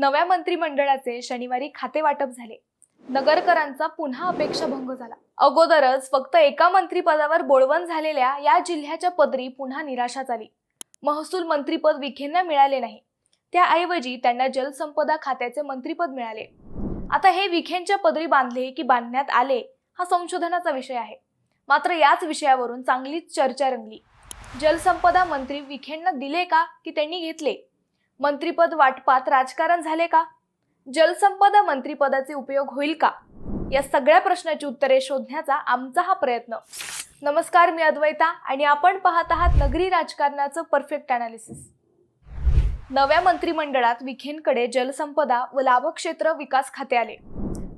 नव्या मंत्रिमंडळाचे शनिवारी खाते वाटप झाले. नगरकरांचा पुन्हा अपेक्षाभंग झाला. अगोदरच फक्त एका मंत्रिपदावर बोळवण झालेल्या या जिल्ह्याच्या पदरी पुन्हा निराशा झाली महसूल मंत्रीपद विखेंना मिळाले नाही. त्याऐवजी त्यांना जलसंपदा खात्याचे मंत्रीपद मिळाले. आता हे विखेंच्या पदरी बांधले की बांधण्यात आले हा संशोधनाचा विषय आहे. मात्र याच विषयावरून चांगलीच चर्चा रंगली. जलसंपदा मंत्री विखेंना दिले का की त्यांनी घेतले? मंत्रीपद वाटपात राजकारण झाले का? जलसंपदा मंत्रीपदाचे उपयोग होईल का? या सगळ्या प्रश्नाची उत्तरे शोधण्याचा आमचा हा प्रयत्न. नमस्कार मी अद्वैता आणि आपण पाहत आहात नगरी राजकारणाचं परफेक्ट अनालिसिस नव्या मंत्रिमंडळात विखेंकडे जलसंपदा व लाभक्षेत्र विकास खाते आले.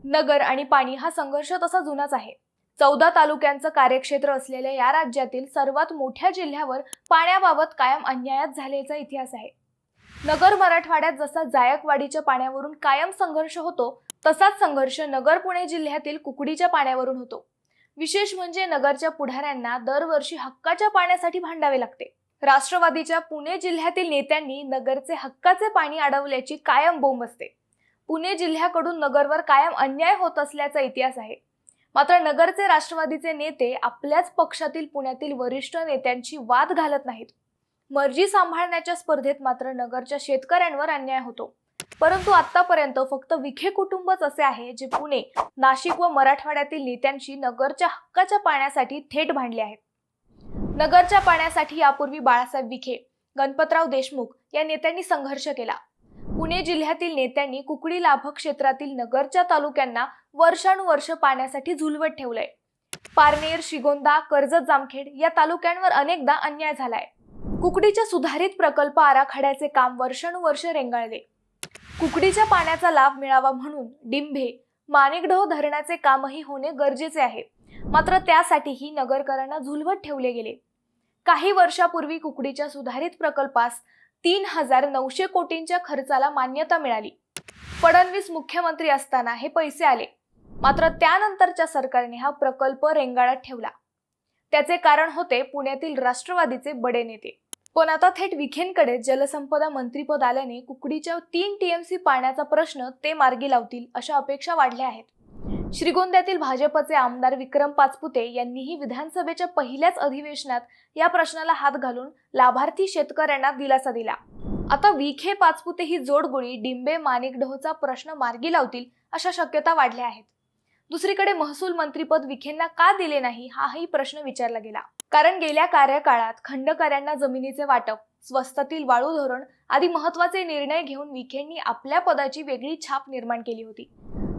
नगर आणि पाणी हा संघर्ष तसा जुनाच आहे. चौदा तालुक्यांचं कार्यक्षेत्र असलेल्या या राज्यातील सर्वात मोठ्या जिल्ह्यावर पाण्याबाबत कायम अन्यायात झाल्याचा इतिहास आहे. नगर मराठवाड्यात जसा जायकवाडीच्या पाण्यावरून कायम संघर्ष होतो तसाच संघर्ष नगर पुणे जिल्ह्यातील कुकडीच्या पाण्यावरून होतो. विशेष म्हणजे नगरच्या पुढाऱ्यांना दरवर्षी हक्काच्या पाण्यासाठी भांडावे लागते. राष्ट्रवादीच्या पुणे जिल्ह्यातील नेत्यांनी नगरचे हक्काचे पाणी अडवल्याची कायम बोंब असते. पुणे जिल्ह्याकडून नगरवर कायम अन्याय होत असल्याचा इतिहास आहे. मात्र नगरचे राष्ट्रवादीचे नेते आपल्याच पक्षातील पुण्यातील वरिष्ठ नेत्यांची वाद घालत नाहीत. मर्जी सांभाळण्याच्या स्पर्धेत मात्र नगरच्या शेतकऱ्यांवर अन्याय होतो. परंतु आतापर्यंत फक्त विखे कुटुंबच असे आहे जे पुणे नाशिक व मराठवाड्यातील नेत्यांशी नगरच्या हक्काच्या पाण्यासाठी थेट भांडले आहेत. नगरच्या पाण्यासाठी यापूर्वी बाळासाहेब विखे गणपतराव देशमुख या नेत्यांनी संघर्ष केला. पुणे जिल्ह्यातील नेत्यांनी कुकडी लाभक क्षेत्रातील नगरच्या तालुक्यांना वर्षानुवर्ष पाण्यासाठी झुलवत ठेवलंय. पारनेर शिगोंदा कर्जत जामखेड या तालुक्यांवर अनेकदा अन्याय झालाय. कुकडीच्या सुधारित प्रकल्प आराखड्याचे काम वर्षानुवर्ष रेंगाळले. कुकडीच्या पाण्याचा लाभ मिळावा म्हणून डिंभे माणिकडोह धरणाचे कामही होणे गरजेचे आहे. मात्र त्यासाठीही नगरकरांना झुलवत ठेवले गेले. काही वर्षापूर्वी कुकडीच्या सुधारित प्रकल्पास तीन हजार नऊशे कोटींच्या खर्चाला मान्यता मिळाली. फडणवीस मुख्यमंत्री असताना हे पैसे आले. मात्र त्यानंतरच्या सरकारने हा प्रकल्प रेंगाळत ठेवला. त्याचे कारण होते पुण्यातील राष्ट्रवादीचे बडे नेते. पण आता थेट विखेंकडे जलसंपदा मंत्रीपद आल्याने कुकडीच्या तीन टीएमसी पाण्याचा प्रश्न ते मार्गी लावतील अशा अपेक्षा वाढल्या आहेत. श्रीगोंद्यातील भाजपचे आमदार विक्रम पाचपुते यांनीही विधानसभेच्या पहिल्याच अधिवेशनात या प्रश्नाला हात घालून लाभार्थी शेतकऱ्यांना दिलासा दिला. आता विखे पाचपुते ही जोडगोळी डिंबे माणिकडोहचा प्रश्न मार्गी लावतील अशा शक्यता वाढल्या आहेत. दुसरीकडे महसूल मंत्रीपद विखेंना का दिले नाही हाही प्रश्न विचारला गेला. कारण गेल्या कार्यकाळात खंडकऱ्यांना जमिनीचे वाटप स्वस्तातील वाळू धोरण आदी महत्त्वाचे निर्णय घेऊन विखेंनी आपल्या पदाची वेगळी छाप निर्माण केली होती.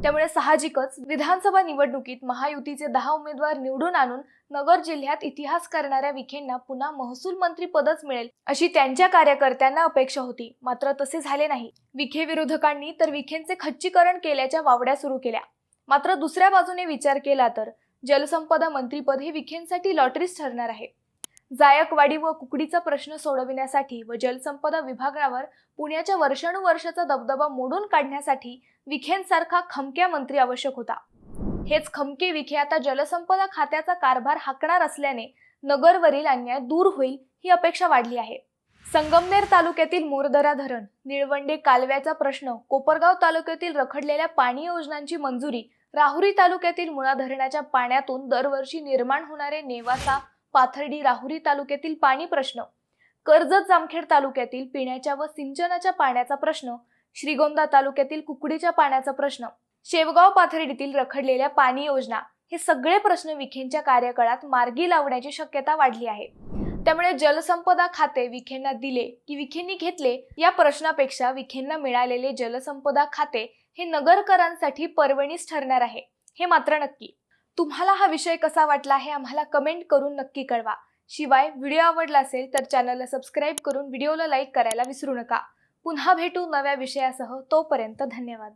त्यामुळे साहजिकच विधानसभा निवडणुकीत महायुतीचे दहा उमेदवार निवडून आणून नगर जिल्ह्यात इतिहास करणाऱ्या विखेंना पुन्हा महसूल मंत्री पदच मिळेल अशी त्यांच्या कार्यकर्त्यांना अपेक्षा होती. मात्र तसे झाले नाही. विखे विरोधकांनी तर विखेंचे खच्चीकरण केल्याच्या वावड्या सुरू केल्या. मात्र दुसऱ्या बाजूने विचार केला तर जलसंपदा मंत्रीपद हे विखेंसाठी लॉटरीच ठरणार आहे. जायकवाडी व कुकडीचा प्रश्न सोडविण्यासाठी व जलसंपदा विभागावर पुण्याच्या वर्षानुवर्षाचा दबदबा मोडून काढण्यासाठी विखेंसारखा खमक्या मंत्री आवश्यक होता. हेच खमके विखे आता जलसंपदा खात्याचा कारभार हाकणार असल्याने नगरवरील अन्याय दूर होईल ही अपेक्षा वाढली आहे. संगमनेर तालुक्यातील मोरदरा धरण निळवंडे कालव्याचा प्रश्न कोपरगाव तालुक्यातील रखडलेल्या पाणी योजनांची मंजुरी राहुरी तालुक्यातील मुळा धरणाच्या पाण्यातून दरवर्षी निर्माण होणारे नेवासा पाथर्डी राहुरी तालुक्यातील पाणी प्रश्न. कर्जत जामखेड तालुक्यातील पिण्याच्या व सिंचनाच्या पाण्याचा प्रश्न. श्रीगोंदा तालुक्यातील कुकडीच्या पाण्याचा प्रश्न. शेवगाव पाथर्डीतील रखडलेल्या पाणी योजना. हे सगळे प्रश्न विखेंच्या कार्यकाळात मार्गी लावण्याची शक्यता वाढली आहे. त्यामुळे जलसंपदा खाते विखेंना दिले की विखेंनी घेतले या प्रश्नापेक्षा विखेंना मिळालेले जलसंपदा खाते हे नगरकरांसाठी पर्वणीच ठरणार आहे हे मात्र नक्की. तुम्हाला हा विषय कसा वाटला हे आम्हाला कमेंट करून नक्की कळवा. शिवाय व्हिडिओ आवडला असेल तर चॅनलला सबस्क्राईब करून व्हिडिओला लाईक करायला विसरू नका. पुन्हा भेटू नव्या विषयासह तोपर्यंत धन्यवाद.